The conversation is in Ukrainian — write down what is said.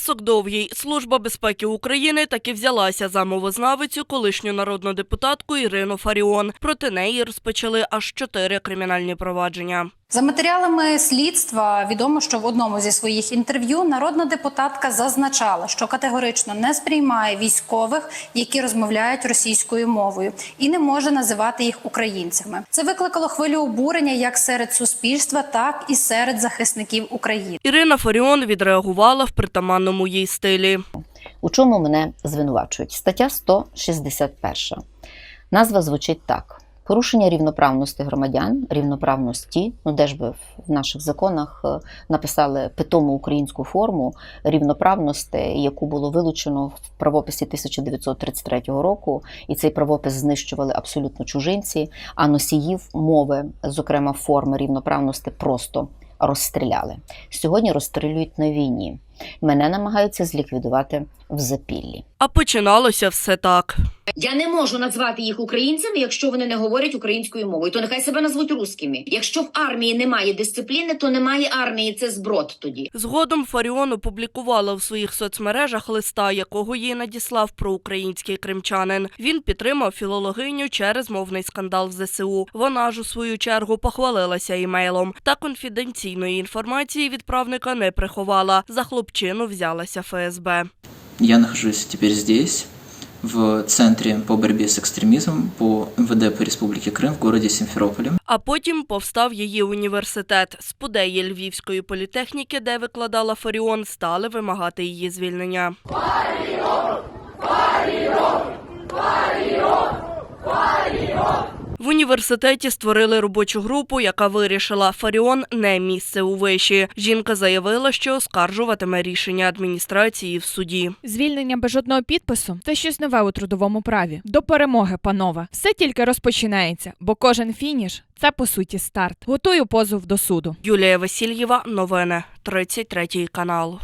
Список довгий. Служба безпеки України таки взялася за мовознавицю колишню народну депутатку Ірину Фаріон. Проти неї розпочали аж чотири кримінальні провадження. За матеріалами слідства відомо, що в одному зі своїх інтерв'ю народна депутатка зазначала, що категорично не сприймає військових, які розмовляють російською мовою, і не може називати їх українцями. Це викликало хвилю обурення як серед суспільства, так і серед захисників України. Ірина Фаріон відреагувала в притаманному їй стилі. У чому мене звинувачують? Стаття 161. Назва звучить так: порушення рівноправності громадян, рівноправності. Ну де ж би в наших законах е, написали питому українську форму рівноправності, яку було вилучено в правописі 1933 року, і цей правопис знищували абсолютно чужинці, а носіїв мови, зокрема форми рівноправності, просто розстріляли. Сьогодні розстрілюють на війні. Мене намагаються зліквідувати в запіллі. А починалося все так. Я не можу назвати їх українцями, якщо вони не говорять українською мовою. То нехай себе назвуть русскими. Якщо в армії немає дисципліни, то немає армії. Це зброд тоді. Згодом Фаріон опублікувала в своїх соцмережах листа, якого їй надіслав проукраїнський кримчанин. Він підтримав філологиню через мовний скандал в ЗСУ. Вона ж у свою чергу похвалилася імейлом. Та конфіденційної інформації відправника не приховала. За хлопчину взялася ФСБ. Я нахожусь теперь здесь, в Центре по борьбе с экстремизмом по МВД по Республике Крым в городе Симферополе. А потім повстав її університет. Спудеї Львівської політехніки, де викладала Фаріон, стали вимагати її звільнення. В університеті створили робочу групу, яка вирішила Фаріон не місце у виші. Жінка заявила, що оскаржуватиме рішення адміністрації в суді. Звільнення без жодного підпису це щось нове у трудовому праві. До перемоги, панове. Все тільки розпочинається, бо кожен фініш це по суті старт. Готую позов до суду. Юлія Васильєва, новини 33 канал.